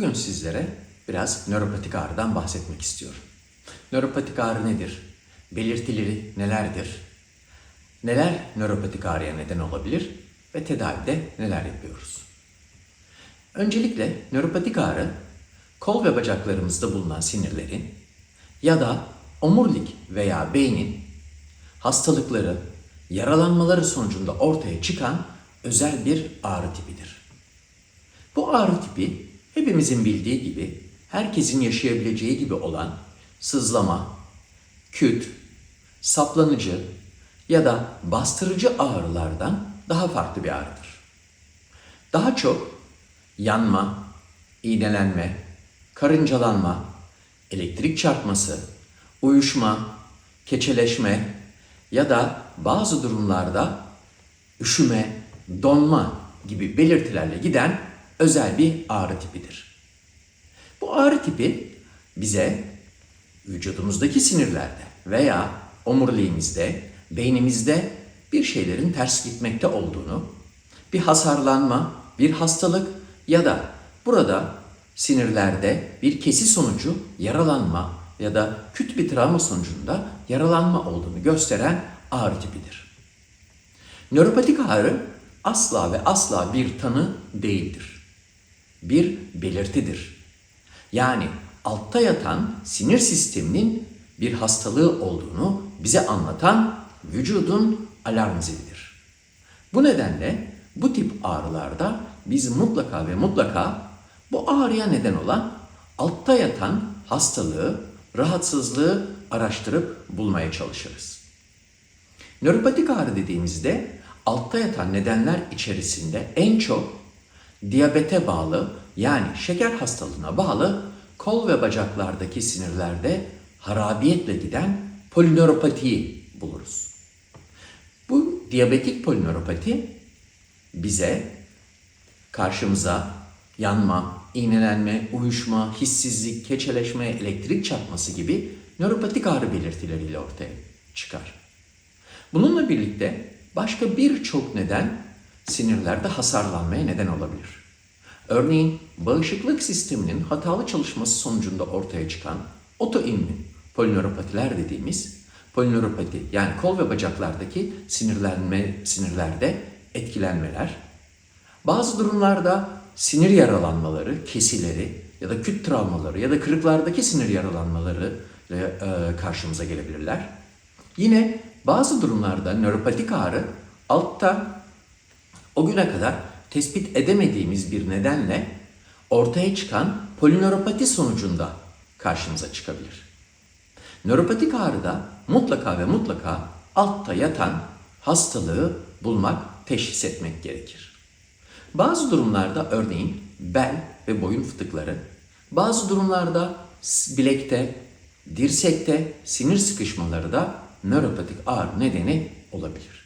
Bugün sizlere biraz nöropatik ağrıdan bahsetmek istiyorum. Nöropatik ağrı nedir? Belirtileri nelerdir? Neler nöropatik ağrıya neden olabilir ve tedavide neler yapıyoruz? Öncelikle nöropatik ağrı kol ve bacaklarımızda bulunan sinirlerin ya da omurilik veya beynin hastalıkları, yaralanmaları sonucunda ortaya çıkan özel bir ağrı tipidir. Bu ağrı tipi hepimizin bildiği gibi herkesin yaşayabileceği gibi olan sızlama, küt, saplanıcı ya da bastırıcı ağrılardan daha farklı bir ağrıdır. Daha çok yanma, iğnelenme, karıncalanma, elektrik çarpması, uyuşma, keçeleşme ya da bazı durumlarda üşüme, donma gibi belirtilerle giden özel bir ağrı tipidir. Bu ağrı tipi bize vücudumuzdaki sinirlerde veya omuriliğimizde, beynimizde bir şeylerin ters gitmekte olduğunu, bir hasarlanma, bir hastalık ya da burada sinirlerde bir kesi sonucu yaralanma ya da küt bir travma sonucunda yaralanma olduğunu gösteren ağrı tipidir. Nöropatik ağrı asla ve asla bir tanı değildir. Bir belirtidir. Yani altta yatan sinir sisteminin bir hastalığı olduğunu bize anlatan vücudun alarm zilidir. Bu nedenle bu tip ağrılarda biz mutlaka ve mutlaka bu ağrıya neden olan altta yatan hastalığı, rahatsızlığı araştırıp bulmaya çalışırız. Nöropatik ağrı dediğimizde altta yatan nedenler içerisinde en çok diyabete bağlı yani şeker hastalığına bağlı kol ve bacaklardaki sinirlerde harabiyetle giden polinöropatiyi buluruz. Bu diyabetik polinöropati bize karşımıza yanma, iğnelenme, uyuşma, hissizlik, keçeleşme, elektrik çarpması gibi nöropatik ağrı belirtileriyle ortaya çıkar. Bununla birlikte başka birçok neden sinirlerde hasarlanmaya neden olabilir. Örneğin bağışıklık sisteminin hatalı çalışması sonucunda ortaya çıkan otoimmün polinöropatiler dediğimiz polinöropati yani kol ve bacaklardaki sinirlenme sinirlerde etkilenmeler, bazı durumlarda sinir yaralanmaları, kesileri ya da küt travmaları ya da kırıklardaki sinir yaralanmaları e, karşımıza gelebilirler. Yine bazı durumlarda nöropatik ağrı altta o güne kadar tespit edemediğimiz bir nedenle ortaya çıkan polinöropati sonucunda karşımıza çıkabilir. Nöropatik ağrıda mutlaka ve mutlaka altta yatan hastalığı bulmak, teşhis etmek gerekir. Bazı durumlarda örneğin bel ve boyun fıtıkları, bazı durumlarda bilekte, dirsekte sinir sıkışmaları da nöropatik ağrı nedeni olabilir.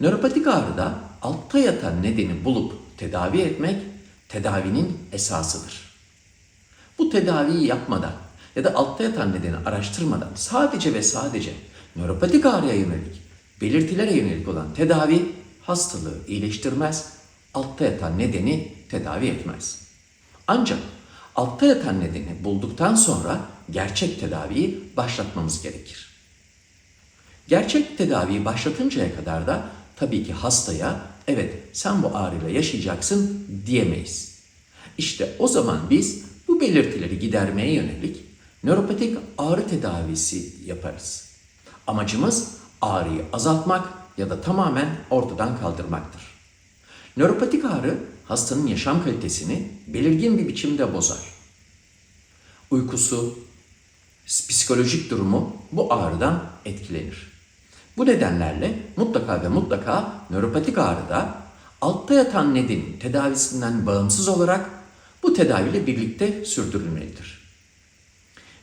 Nöropatik ağrıda altta yatan nedeni bulup tedavi etmek tedavinin esasıdır. Bu tedaviyi yapmadan ya da altta yatan nedeni araştırmadan sadece ve sadece nöropatik ağrıya yönelik, belirtilere yönelik olan tedavi hastalığı iyileştirmez, altta yatan nedeni tedavi etmez. Ancak altta yatan nedeni bulduktan sonra gerçek tedaviyi başlatmamız gerekir. Gerçek tedaviyi başlatıncaya kadar da tabii ki hastaya evet sen bu ağrıyla yaşayacaksın diyemeyiz. İşte o zaman biz bu belirtileri gidermeye yönelik nöropatik ağrı tedavisi yaparız. Amacımız ağrıyı azaltmak ya da tamamen ortadan kaldırmaktır. Nöropatik ağrı hastanın yaşam kalitesini belirgin bir biçimde bozar. Uykusu, psikolojik durumu bu ağrıdan etkilenir. Bu nedenlerle mutlaka ve mutlaka nöropatik ağrıda altta yatan nedenin tedavisinden bağımsız olarak bu tedaviyle birlikte sürdürülmelidir.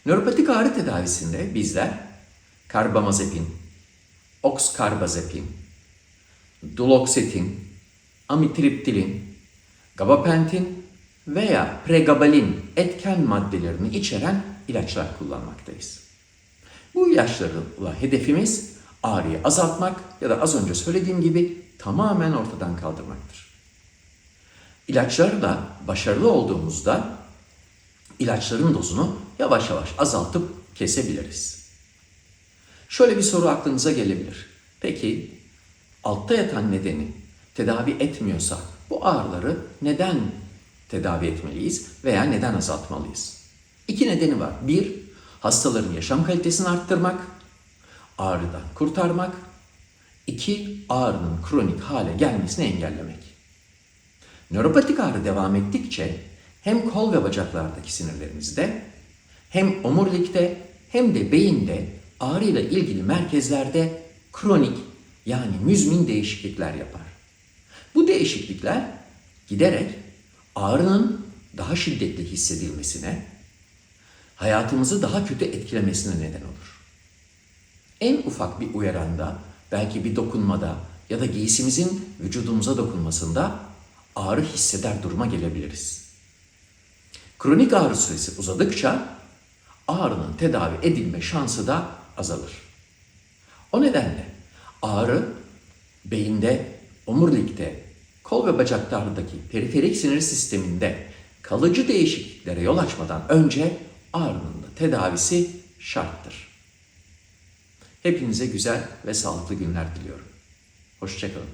Nöropatik ağrı tedavisinde bizler karbamazepin, oxkarbazepin, duloxetin, amitriptilin, gabapentin veya pregabalin etken maddelerini içeren ilaçlar kullanmaktayız. Bu ilaçlarla hedefimiz ağrıyı azaltmak ya da az önce söylediğim gibi tamamen ortadan kaldırmaktır. İlaçlarla başarılı olduğumuzda ilaçların dozunu yavaş yavaş azaltıp kesebiliriz. Şöyle bir soru aklınıza gelebilir. Peki altta yatan nedeni tedavi etmiyorsa bu ağrıları neden tedavi etmeliyiz veya neden azaltmalıyız? İki nedeni var. Bir, hastaların yaşam kalitesini arttırmak, ağrıdan kurtarmak. İki, ağrının kronik hale gelmesini engellemek. Nöropatik ağrı devam ettikçe hem kol ve bacaklardaki sinirlerimizde hem omurilikte hem de beyinde ağrıyla ilgili merkezlerde kronik yani müzmin değişiklikler yapar. Bu değişiklikler giderek ağrının daha şiddetli hissedilmesine, hayatımızı daha kötü etkilemesine neden olur. En ufak bir uyaranda, belki bir dokunmada ya da giysimizin vücudumuza dokunmasında ağrı hisseder duruma gelebiliriz. Kronik ağrı süresi uzadıkça ağrının tedavi edilme şansı da azalır. O nedenle ağrı beyinde, omurilikte, kol ve bacaklardaki periferik sinir sisteminde kalıcı değişikliklere yol açmadan önce ağrının da tedavisi şarttır. Hepinize güzel ve sağlıklı günler diliyorum. Hoşçakalın.